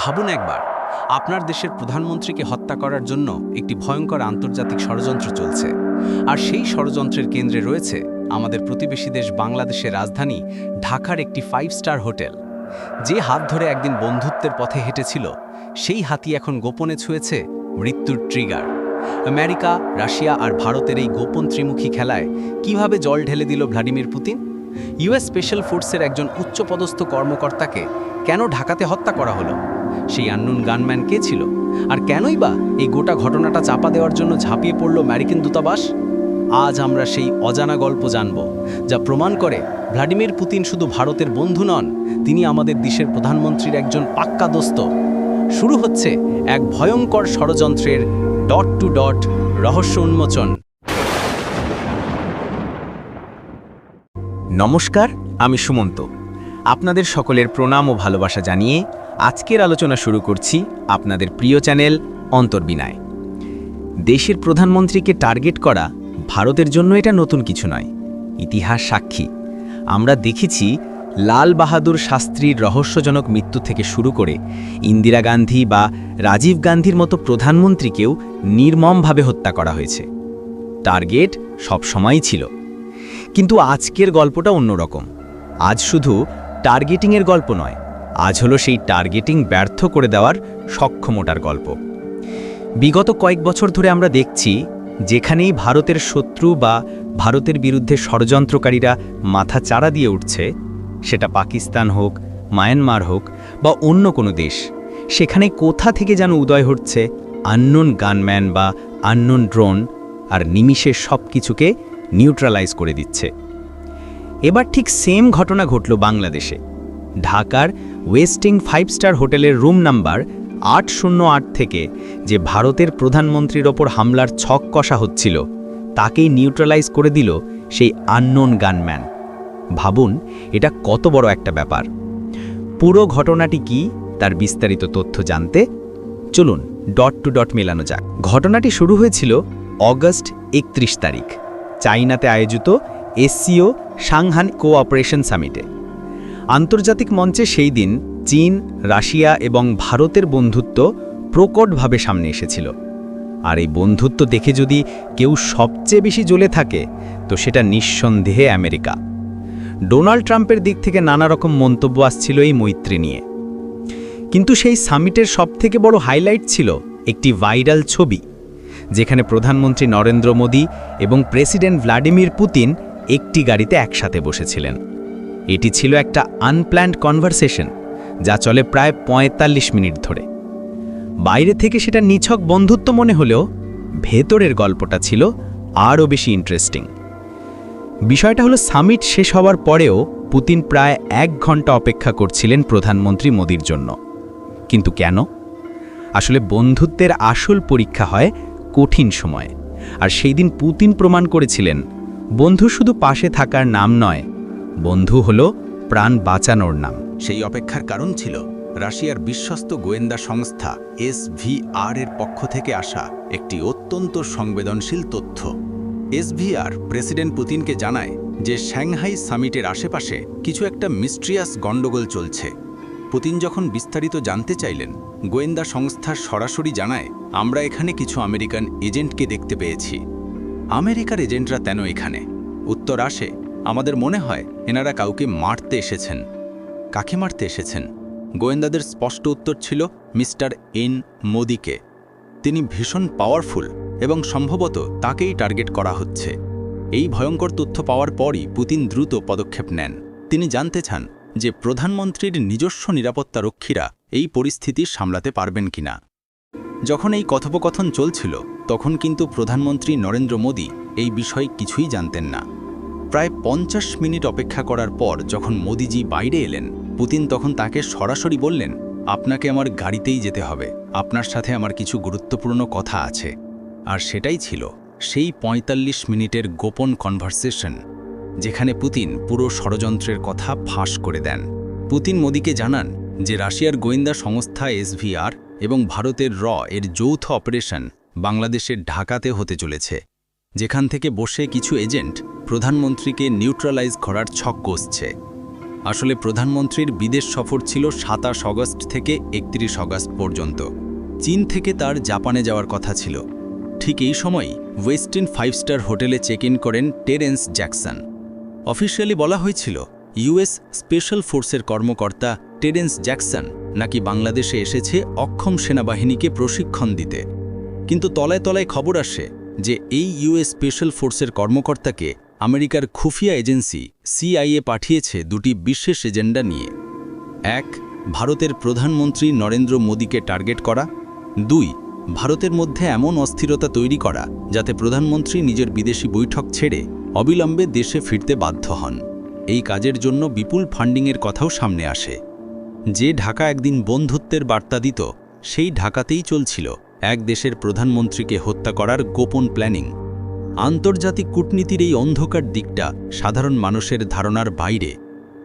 ভাবুন একবার, আপনার দেশের প্রধানমন্ত্রীকে হত্যা করার জন্য একটি ভয়ঙ্কর আন্তর্জাতিক ষড়যন্ত্র চলছে। আর সেই ষড়যন্ত্রের কেন্দ্রে রয়েছে আমাদের প্রতিবেশী দেশ বাংলাদেশের রাজধানী ঢাকার একটি ফাইভ স্টার হোটেল। যে হাত ধরে একদিন বন্ধুত্বের পথে হেঁটেছিল, সেই হাতি এখন গোপনে ছুঁয়েছে মৃত্যুর ট্রিগার আমেরিকা, রাশিয়া আর ভারতের এই গোপন ত্রিমুখী খেলায় কীভাবে জল ঢেলে দিল ভ্লাদিমির পুতিন? ইউএস স্পেশাল ফোর্সের একজন উচ্চপদস্থ কর্মকর্তাকে কেন ঢাকাতে হত্যা করা হলো? সেই আন্নুন গানম্যান কে ছিল? আর কেনই বা এই গোটা ঘটনাটা চাপা দেওয়ার জন্য ঝাঁপিয়ে পড়ল আমেরিকান দূতাবাস? আজ আমরা সেই অজানা গল্প জানব, যা প্রমাণ করে ভ্লাদিমির পুতিন শুধু ভারতের বন্ধু নন, তিনি আমাদের দেশের প্রধানমন্ত্রীর একজন পাক্কা দোস্ত। শুরু হচ্ছে এক ভয়ঙ্কর ষড়যন্ত্রের ডট টু ডট রহস্য উন্মোচন। নমস্কার, আমি সুমন্ত। আপনাদের সকলের প্রণাম ও ভালোবাসা জানিয়ে আজকের আলোচনা শুরু করছি আপনাদের প্রিয় চ্যানেল অন্তর্বিনায় দেশের প্রধানমন্ত্রীকে টার্গেট করা ভারতের জন্য এটা নতুন কিছু নয়, ইতিহাস সাক্ষী। আমরা দেখেছি লাল বাহাদুর শাস্ত্রীর রহস্যজনক মৃত্যু থেকে শুরু করে ইন্দিরা গান্ধী বা রাজীব গান্ধীর মতো প্রধানমন্ত্রীকেও নির্মমভাবে হত্যা করা হয়েছে। টার্গেট সবসময়ই ছিল। কিন্তু আজকের গল্পটা অন্যরকম। আজ শুধু টার্গেটিংয়ের গল্প নয়, আজ হলো সেই টার্গেটিং ব্যর্থ করে দেওয়ার সক্ষমতার গল্প। বিগত কয়েক বছর ধরে আমরা দেখছি যেখানেই ভারতের শত্রু বা ভারতের বিরুদ্ধে ষড়যন্ত্রকারীরা মাথা চাড়া দিয়ে উঠছে, সেটা পাকিস্তান হোক, মায়ানমার হোক বা অন্য কোনো দেশ, সেখানে কোথা থেকে যেন উদয় হচ্ছে আননোন গানম্যান বা আননোন ড্রোন আর নিমিষে সব কিছুকে নিউট্রালাইজ করে দিচ্ছে। এবার ঠিক সেম ঘটনা ঘটল বাংলাদেশে। ঢাকার ওয়েস্টিং ফাইভ স্টার হোটেলের রুম নাম্বার আট শূন্য আট থেকে যে ভারতের প্রধানমন্ত্রীর ওপর হামলার ছক কষা হচ্ছিল, তাকেই নিউট্রালাইজ করে দিল সেই আননোন গানম্যান ভাবুন, এটা কত বড় একটা ব্যাপার। পুরো ঘটনাটি কি, তার বিস্তারিত তথ্য জানতে? চলুন ডট টু ডট মেলানো যাক। ঘটনাটি শুরু হয়েছিল অগস্ট একত্রিশ তারিখ। চাইনাতে আয়োজিত এসসিও সাংহান কোঅপারেশন সামিটে। আন্তর্জাতিক মঞ্চে সেই দিন চীন, রাশিয়া এবং ভারতের বন্ধুত্ব প্রকটভাবে সামনে এসেছিল। আর এই বন্ধুত্ব দেখে যদি কেউ সবচেয়ে বেশি জ্বলে থাকে, তো সেটা নিঃসন্দেহে আমেরিকা। ডোনাল্ড ট্রাম্পের দিক থেকে নানা রকম মন্তব্য আসছিল এই মৈত্রী নিয়ে। কিন্তু সেই সামিটের সবথেকে বড় হাইলাইট ছিল একটি ভাইরাল ছবি। যেখানে প্রধানমন্ত্রী নরেন্দ্র মোদী এবং প্রেসিডেন্ট ভ্লাদিমির পুতিন একটি গাড়িতে একসাথে বসেছিলেন। এটি ছিল একটা আনপ্ল্যান্ড কনভারসেশন যা চলে প্রায় ৪৫ মিনিট ধরে। বাইরে থেকে সেটা নিছক বন্ধুত্ব মনে হলেও ভেতরের গল্পটা ছিল আরও বেশি ইন্টারেস্টিং বিষয়টা হলো সামিট শেষ হওয়ার পরেও পুতিন প্রায় এক ঘণ্টা অপেক্ষা করছিলেন প্রধানমন্ত্রী মোদির জন্য। কিন্তু কেন? আসলে বন্ধুত্বের আসল পরীক্ষা হয় কঠিন সময়। আর সেই দিন পুতিন প্রমাণ করেছিলেন, বন্ধু শুধু পাশে থাকার নাম নয়, বন্ধু হল প্রাণ বাঁচানোর নাম। সেই অপেক্ষার কারণ ছিল রাশিয়ার বিশ্বস্ত গোয়েন্দা সংস্থা এসভিআর এর পক্ষ থেকে আসা একটি অত্যন্ত সংবেদনশীল তথ্য। এসভিআর প্রেসিডেন্ট পুতিনকে জানায় যে শ্যাংহাই সামিটের আশেপাশে কিছু একটা মিস্ট্রিয়াস গণ্ডগোল চলছে। পুতিন যখন বিস্তারিত জানতে চাইলেন, গোয়েন্দা সংস্থা সরাসরি জানায়, আমরা এখানে কিছু আমেরিকান এজেন্টকে দেখতে পেয়েছি। আমেরিকার এজেন্টরা তেন এখানে। উত্তর আসে, আমাদের মনে হয় এনারা কাউকে মারতে এসেছেন। কাকে মারতে এসেছেন? গোয়েন্দাদের স্পষ্ট উত্তর ছিল মিস্টার এন মোদিকে। তিনি ভীষণ পাওয়ারফুল এবং সম্ভবত তাকেই টার্গেট করা হচ্ছে। এই ভয়ঙ্কর তথ্য পাওয়ার পরই পুতিন দ্রুত পদক্ষেপ নেন। তিনি জানতে চান যে প্রধানমন্ত্রীর নিজস্ব নিরাপত্তা রক্ষীরা এই পরিস্থিতি সামলাতে পারবেন কিনা। যখন এই কথোপকথন চলছিল, তখন কিন্তু প্রধানমন্ত্রী নরেন্দ্র মোদী এই বিষয়ে কিছুই জানতেন না। প্রায় পঞ্চাশ মিনিট অপেক্ষা করার পর যখন মোদিজি বাইরে এলেন, পুতিন তখন তাকে সরাসরি বললেন, আপনাকে আমার গাড়িতেই যেতে হবে। আপনার সাথে আমার কিছু গুরুত্বপূর্ণ কথা আছে। আর সেটাই ছিল সেই ৪৫ মিনিটের গোপন কনভারসেশন। যেখানে পুতিন পুরো ষড়যন্ত্রের কথা ফাঁস করে দেন। পুতিন মোদিকে জানান যে রাশিয়ার গোয়েন্দা সংস্থা এসভিআর এবং ভারতের র এর যৌথ অপারেশন বাংলাদেশের ঢাকাতে হতে চলেছে, যেখান থেকে বসে কিছু এজেন্ট প্রধানমন্ত্রীকে নিউট্রালাইজ করার ছক কষছে। আসলে প্রধানমন্ত্রীর বিদেশ সফর ছিল সাতাশ অগস্ট থেকে একত্রিশ অগস্ট পর্যন্ত। চীন থেকে তার জাপানে যাওয়ার কথা ছিল। ঠিক এই সময় ওয়েস্টিন ফাইভ স্টার হোটেলে চেক ইন করেন টেরেন্স জ্যাকসন। অফিসিয়ালি বলা হয়েছিল, ইউএস স্পেশাল ফোর্সের কর্মকর্তা টেরেন্স জ্যাকসন নাকি বাংলাদেশে এসেছে অক্ষম সেনাবাহিনীকে প্রশিক্ষণ দিতে। কিন্তু তলায় তলায় খবর আসে যে এই ইউএস স্পেশাল ফোর্সের কর্মকর্তাকে আমেরিকার খুফিয়া এজেন্সি সিআইএ পাঠিয়েছে দুটি বিশেষ এজেন্ডা নিয়ে। এক, ভারতের প্রধানমন্ত্রী নরেন্দ্র মোদীকে টার্গেট করা। দুই ভারতের মধ্যে এমন অস্থিরতা তৈরি করা যাতে প্রধানমন্ত্রী নিজের বিদেশি বৈঠক ছেড়ে অবিলম্বে দেশে ফিরতে বাধ্য হন। এই কাজের জন্য বিপুল ফান্ডিংয়ের কথাও সামনে আসে। যে ঢাকা একদিন বন্ধুত্বের বার্তা দিত, সেই ঢাকাতেই চলছিল এক দেশের প্রধানমন্ত্রীকে হত্যা করার গোপন প্ল্যানিং। আন্তর্জাতিক কূটনীতির এই অন্ধকার দিকটা সাধারণ মানুষের ধারণার বাইরে।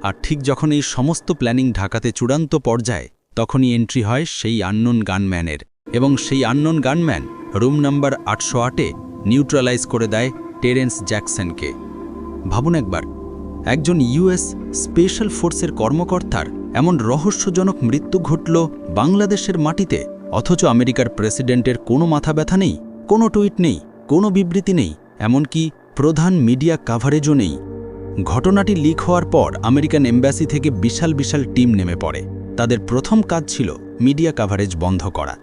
আর ঠিক যখন এই সমস্ত প্ল্যানিং ঢাকাতে চূড়ান্ত পর্যায়ে, তখনই এন্ট্রি হয় সেই আননোন গানম্যানের। এবং সেই আননোন গানম্যান রুম নাম্বার আটশো আটে নিউট্রালাইজ করে দেয় টেরেন্স জ্যাকসনকে ভাবুন একবার, একজন ইউএস স্পেশাল ফোর্সের কর্মকর্তার এমন রহস্যজনক মৃত্যু ঘটল বাংলাদেশের মাটিতে, অথচ আমেরিকার প্রেসিডেন্টের কোনো মাথা ব্যথা নেই, কোনো টুইট নেই, কোনো বিবৃতি নেই, এমনকি প্রধান মিডিয়া কাভারেজও নেই। ঘটনাটি লিক হওয়ার পর আমেরিকান এম্বাসি থেকে বিশাল বিশাল টিম নেমে পড়ে। তাদের প্রথম কাজ ছিল মিডিয়া কাভারেজ বন্ধ করা।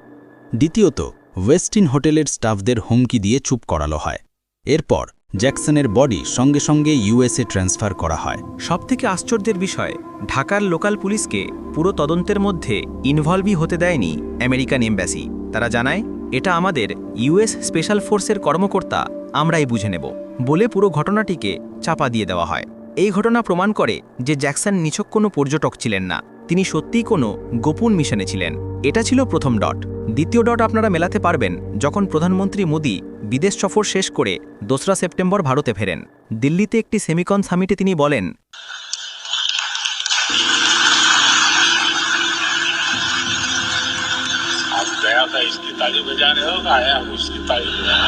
দ্বিতীয়ত, ওয়েস্টিন হোটেলের স্টাফদের হুমকি দিয়ে চুপ করালো হয়। এরপর, জ্যাকসনের বডি সঙ্গে সঙ্গে ইউএসএ ট্রান্সফার করা হয়। সবথেকে আশ্চর্যের বিষয়, ঢাকার লোকাল পুলিশকে পুরো তদন্তের মধ্যে ইনভলভই হতে দেয়নি আমেরিকান এমব্যাসি তারা জানায়, এটা আমাদের ইউএস স্পেশাল ফোর্সের কর্মকর্তা, আমরাই বুঝে নেব। বলে পুরো ঘটনাটিকে চাপা দিয়ে দেওয়া হয়। এই ঘটনা প্রমাণ করে যে জ্যাকসন নিছক কোনো পর্যটক ছিলেন না। তিনি সত্যিই কোনো গোপন মিশনে ছিলেন এটা ছিল প্রথম ডট দ্বিতীয় ডট আপনারা মেলাতে পারবেন যখন প্রধানমন্ত্রী মোদী বিদেশ সফর শেষ করে দোসরা সেপ্টেম্বর ভারতে ফেরেন দিল্লিতে একটি সেমিকন সামিটে তিনি বলেন आप गया था इसकी ताली बजाने हो कि आया हूँ उसकी ताली बजाने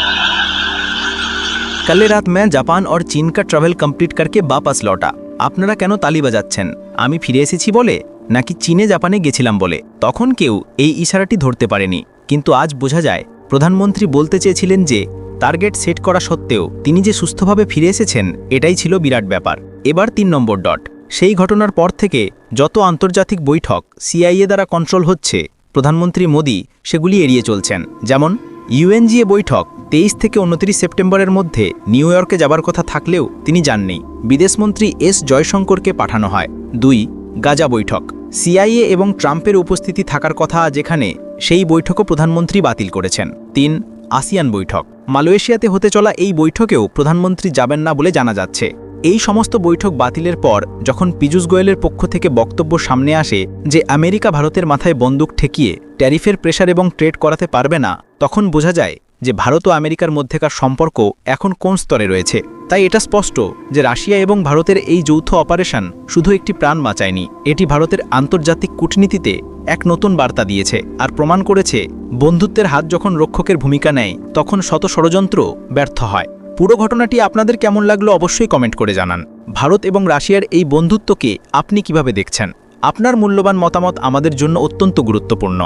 कल रात मैं जापान और चीन का ट्रैवल कंप्लीट करके वापस लौटा আপনারা কেন তালি বাজাচ্ছেন আমি ফিরে এসেছি বলে নাকি চীনে, জাপানে গেছিলাম বলে। তখন কেউ এই ইশারাটি ধরতে পারেনি। কিন্তু আজ বোঝা যায়, প্রধানমন্ত্রী বলতে চেয়েছিলেন যে, টার্গেট সেট করা সত্ত্বেও তিনি যে সুস্থভাবে ফিরে এসেছেন, এটাই ছিল বিরাট ব্যাপার। এবার তিন নম্বর ডট। সেই ঘটনার পর থেকে যত আন্তর্জাতিক বৈঠক সিআইএ দ্বারা কন্ট্রোল হচ্ছে, প্রধানমন্ত্রী মোদী সেগুলি এড়িয়ে চলছেন। যেমন, ইউএনজিএ বৈঠক তেইশ থেকে উনত্রিশ সেপ্টেম্বরের মধ্যে নিউ ইয়র্কে যাবার কথা থাকলেও তিনি যাননি। বিদেশমন্ত্রী এস জয়শঙ্করকে পাঠানো হয়। দুই, গাজা বৈঠক। সিআইএ এবং ট্রাম্পের উপস্থিতি থাকার কথা যেখানে, সেই বৈঠকও প্রধানমন্ত্রী বাতিল করেছেন। তিন, আসিয়ান বৈঠক। মালয়েশিয়াতে হতে চলা এই বৈঠকেও প্রধানমন্ত্রী যাবেন না বলে জানা যাচ্ছে। এই সমস্ত বৈঠক বাতিলের পর, যখন পীযূষ গোয়েলের পক্ষ থেকে বক্তব্য সামনে আসে যে আমেরিকা ভারতের মাথায় বন্দুক ঠেকিয়ে ট্যারিফের প্রেশার এবং ট্রেড করাতে পারবে না, তখন বোঝা যায় যে ভারত ও আমেরিকার মধ্যেকার সম্পর্ক এখন কোন স্তরে রয়েছে। তাই এটা স্পষ্ট যে রাশিয়া এবং ভারতের এই যৌথ অপারেশন শুধু একটি প্রাণ বাঁচায়নি, এটি ভারতের আন্তর্জাতিক কূটনীতিতে এক নতুন বার্তা দিয়েছে আর প্রমাণ করেছে বন্ধুত্বের হাত যখন রক্ষকের ভূমিকা নেয়, তখন শত ষড়যন্ত্র ব্যর্থ হয়। পুরো ঘটনাটি আপনাদের কেমন লাগল অবশ্যই কমেন্ট করে জানান। ভারত এবং রাশিয়ার এই বন্ধুত্বকে আপনি কীভাবে দেখছেন? আপনার মূল্যবান মতামত আমাদের জন্য অত্যন্ত গুরুত্বপূর্ণ।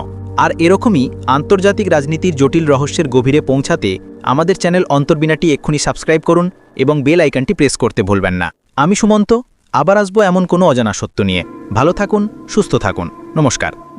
আর এরকমই আন্তর্জাতিক রাজনীতির জটিল রহস্যের গভীরে পৌঁছাতে আমাদের চ্যানেল অন্তর্বিনাটি এক্ষুনি সাবস্ক্রাইব করুন এবং বেল আইকনটি প্রেস করতে ভুলবেন না। আমি সুমন্ত, আবার আসব এমন কোনো অজানা সত্য নিয়ে। ভালো থাকুন, সুস্থ থাকুন। নমস্কার।